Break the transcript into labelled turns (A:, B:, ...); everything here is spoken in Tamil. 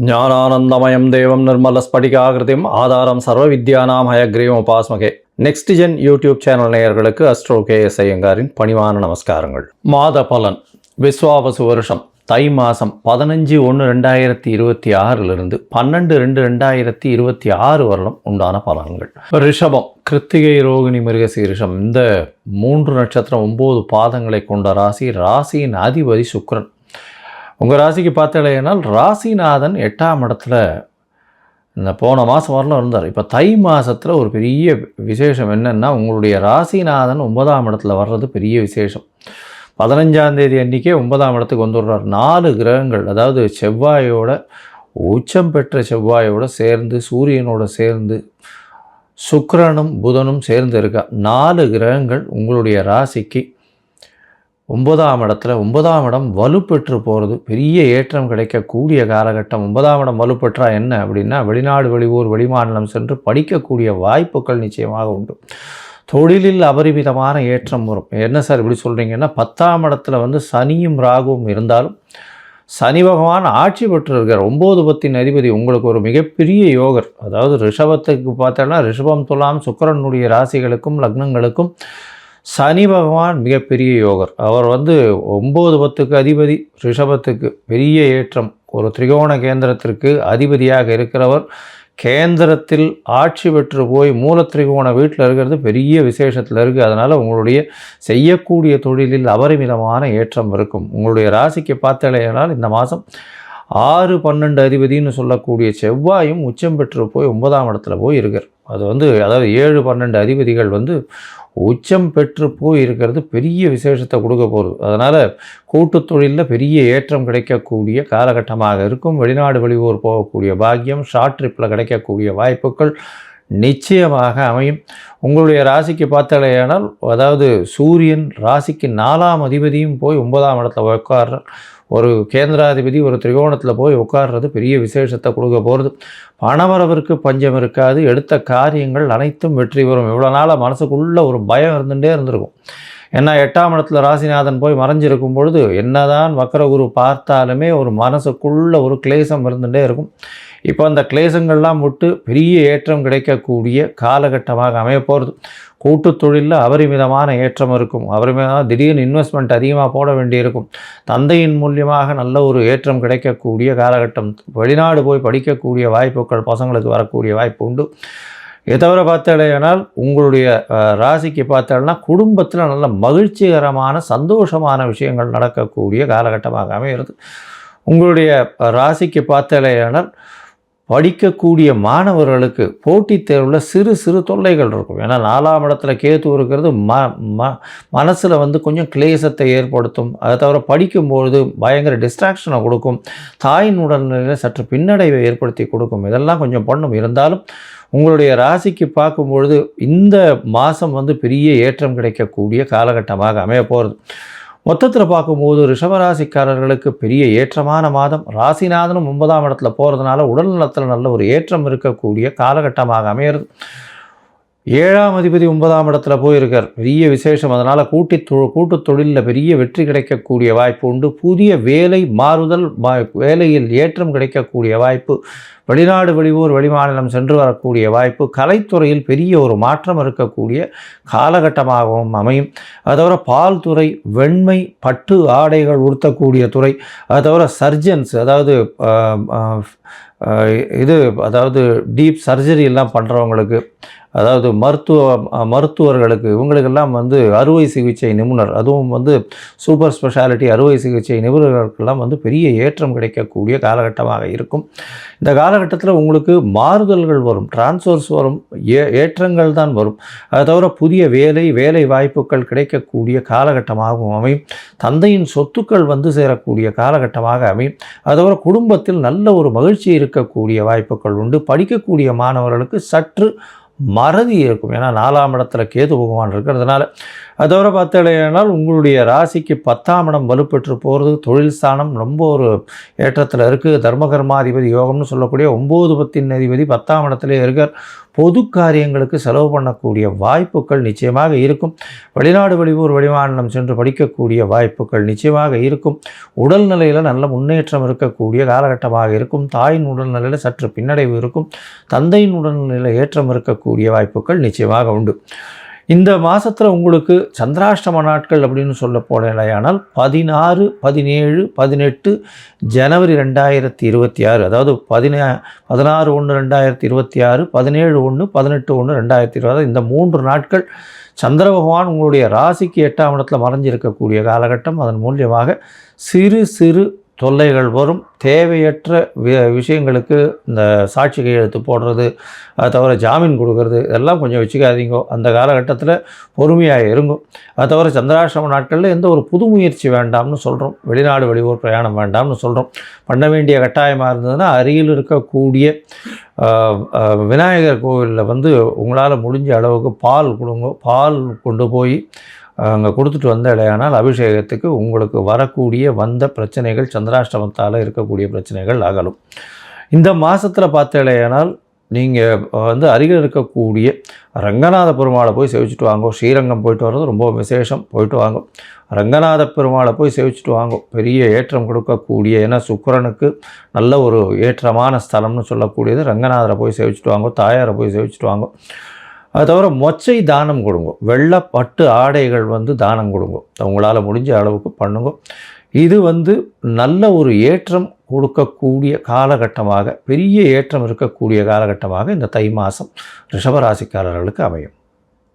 A: ஞானானந்தமயம் தேவம் நிர்மலஸ்படிகாகிருதிம் ஆதாரம் சர்வ வித்யானாம் ஹயக்ரீவம் உபாஸ்மகே. நெக்ஸ்ட் ஜென் யூடியூப் சேனல் நேயர்களுக்கு அஸ்ட்ரோ கே எஸ் ஐயங்காரின் பணிவான நமஸ்காரங்கள். மாத பலன் விஸ்வாவசு வருஷம் தை மாதம் பதினஞ்சு ஒன்று ரெண்டாயிரத்தி இருபத்தி ஆறிலிருந்து பன்னெண்டு ரெண்டு ரெண்டாயிரத்தி இருபத்தி ஆறு வருடம் உண்டான பலன்கள். ரிஷபம் கிருத்திகை ரோகிணி மிருகசீரிஷம் இந்த மூன்று நட்சத்திரம் ஒம்பது பாதங்களை கொண்ட ராசி ராசியின் அதிபதி சுக்ரன். உங்கள் ராசிக்கு பார்த்தீங்கன்னா ராசிநாதன் எட்டாம் இடத்துல இந்த போன மாதம் வரலாம் இருந்தார் இப்போ தை மாதத்தில் ஒரு பெரிய விசேஷம் என்னென்னா உங்களுடைய ராசிநாதன் ஒன்பதாம் இடத்துல வர்றது பெரிய விசேஷம். பதினஞ்சாந்தேதி அன்றைக்கே ஒன்பதாம் இடத்துக்கு வந்துடுறார். நாலு கிரகங்கள் அதாவது செவ்வாயோட உச்சம் பெற்ற செவ்வாயோட சேர்ந்து சூரியனோட சேர்ந்து சுக்கரனும் புதனும் சேர்ந்து இருக்கா. நாலு கிரகங்கள் உங்களுடைய ராசிக்கு ஒன்பதாம் இடத்துல ஒன்பதாம் இடம் வலுப்பெற்று போகிறது பெரிய ஏற்றம் கிடைக்கக்கூடிய காலகட்டம். ஒன்பதாம் இடம் வலுப்பெற்றா என்ன அப்படின்னா வெளிநாடு வெளியூர் வெளிமாநிலம் சென்று படிக்கக்கூடிய வாய்ப்புகள் நிச்சயமாக உண்டு. தொழிலில் அபரிமிதமான ஏற்றம் வரும். என்ன சார் இப்படி சொல்கிறீங்கன்னா பத்தாம் இடத்துல வந்து சனியும் ராகுவும் இருந்தாலும் சனி பகவான் ஆட்சி பெற்று இருக்கார் ஒம்பது பத்தின் அதிபதி உங்களுக்கு ஒரு மிகப்பெரிய யோகர். அதாவது ரிஷபத்துக்கு பார்த்தோன்னா ரிஷபம் துலாம் சுக்கரனுடைய ராசிகளுக்கும் லக்னங்களுக்கும் சனி பகவான் மிகப்பெரிய யோகர். அவர் வந்து ஒம்பது பத்துக்கு அதிபதி ரிஷபத்துக்கு பெரிய ஏற்றம். ஒரு திரிகோண கேந்திரத்திற்கு அதிபதியாக இருக்கிறவர். கேந்திரத்தில் ஆட்சி பெற்று போய் மூலத்திரிகோண வீட்டில் இருக்கிறது பெரிய விசேஷத்தில் இருக்குது அதனால் உங்களுடைய செய்யக்கூடிய தொழிலில் அபரிமிதமான ஏற்றம் இருக்கும். உங்களுடைய ராசிக்கு பார்த்தலையானால் இந்த மாதம் ஆறு பன்னெண்டு அதிபதினு சொல்லக்கூடிய செவ்வாயும் உச்சம் பெற்று போய் ஒன்பதாம் இடத்துல போய் இருக்கார். அது வந்து அதாவது ஏழு பன்னெண்டு அதிபதிகள் வந்து உச்சம் பெற்று போய் இருக்கிறது பெரிய விசேஷத்தை கொடுக்க போகுது. அதனால் கூட்டுத் தொழிலில் பெரிய ஏற்றம் கிடைக்கக்கூடிய காலகட்டமாக இருக்கும். வெளிநாடு வெளியூர் போகக்கூடிய பாக்கியம் ஷார்ட் ட்ரிப்பில் கிடைக்கக்கூடிய வாய்ப்புகள் நிச்சயமாக அமையும். உங்களுடைய ராசிக்கு பார்த்தாலேயானால் அதாவது சூரியன் ராசிக்கு நாலாம் அதிபதியும் போய் ஒன்பதாம் இடத்துல உட்கார்ற ஒரு கேந்திராதிபதி ஒரு திரிகோணத்தில் போய் உட்கார்றது பெரிய விசேஷத்தை கொடுக்க போகிறது பணவரவிற்கு பஞ்சம் இருக்காது. எடுத்த காரியங்கள் அனைத்தும் வெற்றி பெறும். இவ்வளோ நாளாக மனசுக்குள்ளே ஒரு பயம் இருந்துகிட்டே இருந்திருக்கும். ஏன்னா எட்டாம் இடத்துல ராசிநாதன் போய் மறைஞ்சிருக்கும் பொழுது என்னதான் வக்கரகுரு பார்த்தாலுமே ஒரு மனசுக்குள்ள ஒரு கிளேசம் இருந்துகிட்டே இருக்கும். இப்போ அந்த கிளேசங்கள்லாம் விட்டு பெரிய ஏற்றம் கிடைக்கக்கூடிய காலகட்டமாக அமைய போகிறது கூட்டுத் தொழிலில் அபரிமிதமான ஏற்றம் இருக்கும். அபரிமிதமாக திடீர்னு இன்வெஸ்ட்மெண்ட் அதிகமாக போட வேண்டியிருக்கும். தந்தையின் மூலியமாக நல்ல ஒரு ஏற்றம் கிடைக்கக்கூடிய காலகட்டம். வெளிநாடு போய் படிக்கக்கூடிய வாய்ப்புகள் பசங்களுக்கு வரக்கூடிய வாய்ப்பு உண்டு. இதை தவிர பார்த்தாலேனால் உங்களுடைய ராசிக்கு பார்த்தாலும்னா குடும்பத்தில் நல்ல மகிழ்ச்சிகரமான சந்தோஷமான விஷயங்கள் நடக்கக்கூடிய காலகட்டமாக அமைகிறது. உங்களுடைய ராசிக்கு பார்த்தாலேயானால் படிக்கக்கூடிய மாணவர்களுக்கு போட்டித் தேர்வில் சிறு சிறு தொல்லைகள் இருக்கும். ஏன்னா நாலாம் இடத்துல கேத்து இருக்கிறது ம ம மனசில் வந்து கொஞ்சம் கிளேசத்தை ஏற்படுத்தும். அதை தவிர படிக்கும்பொழுது பயங்கர டிஸ்ட்ராக்ஷனை கொடுக்கும். தாயின் உடல்நிலையில் சற்று பின்னடைவை ஏற்படுத்தி கொடுக்கும். இதெல்லாம் கொஞ்சம் பண்ணும். இருந்தாலும் உங்களுடைய ராசிக்கு பார்க்கும்பொழுது இந்த மாதம் வந்து பெரிய ஏற்றம் கிடைக்கக்கூடிய காலகட்டமாக அமைய போகிறது மொத்தத்தில் பார்க்கும்போது ரிஷபராசிக்காரர்களுக்கு பெரிய ஏற்றமான மாதம். ராசிநாதனும் ஒன்பதாம் இடத்துல போகிறதுனால உடல் நலத்தில் நல்ல ஒரு ஏற்றம் இருக்கக்கூடிய காலகட்டமாக அமையிறது. ஏழாம் அதிபதி ஒன்பதாம் இடத்துல போயிருக்கார். பெரிய விசேஷம். அதனால் கூட்டி தொ கூட்டு தொழிலில் பெரிய வெற்றி கிடைக்கக்கூடிய வாய்ப்பு உண்டு. புதிய வேலை மாறுதல் வேலையில் ஏற்றம் கிடைக்கக்கூடிய வாய்ப்பு வெளிநாடு வெளியூர் வெளிமாநிலம் சென்று வரக்கூடிய வாய்ப்பு கலைத்துறையில் பெரிய ஒரு மாற்றம் இருக்கக்கூடிய காலகட்டமாகவும் அமையும். அது தவிர பால் துறை வெண்மை பட்டு ஆடைகள் உடுத்தக்கூடிய துறை அது தவிர சர்ஜன்ஸ் அதாவது இது அதாவது டீப் சர்ஜரி எல்லாம் பண்ணுறவங்களுக்கு அதாவது மருத்துவ மருத்துவர்களுக்கு இவங்களுக்கெல்லாம் வந்து அறுவை சிகிச்சை நிபுணர் அதுவும் வந்து சூப்பர் ஸ்பெஷாலிட்டி அறுவை சிகிச்சை நிபுணர்களுக்கெல்லாம் வந்து பெரிய ஏற்றம் கிடைக்கக்கூடிய காலகட்டமாக இருக்கும். இந்த காலகட்டத்தில் உங்களுக்கு மாறுதல்கள் வரும் டிரான்ஸ்ஃபர்ஸ் வரும் ஏ ஏற்றங்கள் தான் வரும். அதை தவிர புதிய வேலை வேலை வாய்ப்புகள் கிடைக்கக்கூடிய காலகட்டமாகவும் அமையும். தந்தையின் சொத்துக்கள் வந்து சேரக்கூடிய காலகட்டமாக அமையும். அதை தவிர குடும்பத்தில் நல்ல ஒரு மகிழ்ச்சி இருக்கக்கூடிய வாய்ப்புகள் உண்டு. படிக்கக்கூடிய மாணவர்களுக்கு சற்று மறதி இருக்கும். ஏன்னா நாலாம் இடத்துல கேது பகவான் இருக்கிறதுனால அதோட தவிர உங்களுடைய ராசிக்கு பத்தாம் இடம் வலுப்பெற்று போகிறது தொழில் ஸ்தானம் ரொம்ப ஒரு ஏற்றத்தில் இருக்குது தர்மகர்மாதிபதி யோகம்னு சொல்லக்கூடிய ஒம்பது பத்தின் அதிபதி பத்தாம் இடத்துல இருக்கார். பொது காரியங்களுக்கு செலவு பண்ணக்கூடிய வாய்ப்புகள் நிச்சயமாக இருக்கும். வெளிநாடு வெளியூர் வெளிமாநிலம் சென்று படிக்கக்கூடிய வாய்ப்புகள் நிச்சயமாக இருக்கும். உடல்நிலையில் நல்ல முன்னேற்றம் இருக்கக்கூடிய காலகட்டமாக இருக்கும். தாயின் உடல்நிலையில் சற்று பின்னடைவு இருக்கும். தந்தையின் உடல்நிலையில் ஏற்றம் இருக்கக்கூடிய வாய்ப்புகள் நிச்சயமாக உண்டு. இந்த மாதத்தில் உங்களுக்கு சந்திராஷ்டம நாட்கள் அப்படின்னு சொல்ல போனேனால் பதினாறு பதினேழு பதினெட்டு ஜனவரி ரெண்டாயிரத்தி இருபத்தி ஆறு அதாவது பதினா பதினாறு ஒன்று ரெண்டாயிரத்தி இருபத்தி ஆறு பதினேழு ஒன்று பதினெட்டு ஒன்று ரெண்டாயிரத்தி இருபது இந்த மூன்று நாட்கள் சந்திர பகவான் உங்களுடைய ராசிக்கு எட்டாம் இடத்துல மறைஞ்சிருக்கக்கூடிய காலகட்டம். அதன் மூலியமாக சிறு சிறு தொல்லைகள் வரும். தேவையற்ற வி விஷயங்களுக்கு இந்த சாட்சி கையெழுத்து போடுறது அதை தவிர ஜாமீன் கொடுக்கறது இதெல்லாம் கொஞ்சம் வச்சுக்காதீங்க. அந்த காலகட்டத்தில் பொறுமையாக இருங்கும் அதை தவிர சந்திராசிரம நாட்களில் எந்த ஒரு புது முயற்சி வேண்டாம்னு சொல்கிறோம் வெளிநாடு வெளியூர் பிரயாணம் வேண்டாம்னு சொல்கிறோம் பண்ண வேண்டிய கட்டாயமாக இருந்ததுன்னா அருகில் இருக்கக்கூடிய விநாயகர் கோவிலில் வந்து உங்களால் முடிஞ்ச அளவுக்கு பால் கொடுங்க. பால் கொண்டு போய் அங்கே கொடுத்துட்டு வந்த இடையானால் அபிஷேகத்துக்கு உங்களுக்கு வரக்கூடிய வந்த பிரச்சனைகள் சந்திராஷ்டமத்தால் இருக்கக்கூடிய பிரச்சனைகள் அகலும். இந்த மாதத்தில் பார்த்த இடையானால் நீங்கள் வந்து அருகில் இருக்கக்கூடிய ரங்கநாத பெருமாளை போய் சேவிச்சுட்டு வாங்கோ. ஸ்ரீரங்கம் போயிட்டு வர்றது ரொம்ப விசேஷம். போயிட்டு வாங்கும் ரங்கநாத பெருமாளை போய் சேவிச்சுட்டு வாங்கோ. பெரிய ஏற்றம் கொடுக்கக்கூடிய ஏன்னா சுக்கரனுக்கு நல்ல ஒரு ஏற்றமான ஸ்தலம்னு சொல்லக்கூடியது ரங்கநாதரை போய் சேவிச்சுட்டு வாங்கோ. தாயாரை போய் சேவிச்சுட்டு வாங்கோ. அது தவிர மொச்சை தானம் கொடுங்க. வெள்ளை பட்டு ஆடைகள் வந்து தானம் கொடுங்க. உங்களால் முடிஞ்ச அளவுக்கு பண்ணுங்க. இது வந்து நல்ல ஒரு ஏற்றம் கொடுக்கக்கூடிய காலகட்டமாக பெரிய ஏற்றம் இருக்கக்கூடிய காலகட்டமாக இந்த தை மாதம் ரிஷபராசிக்காரர்களுக்கு அமையும்.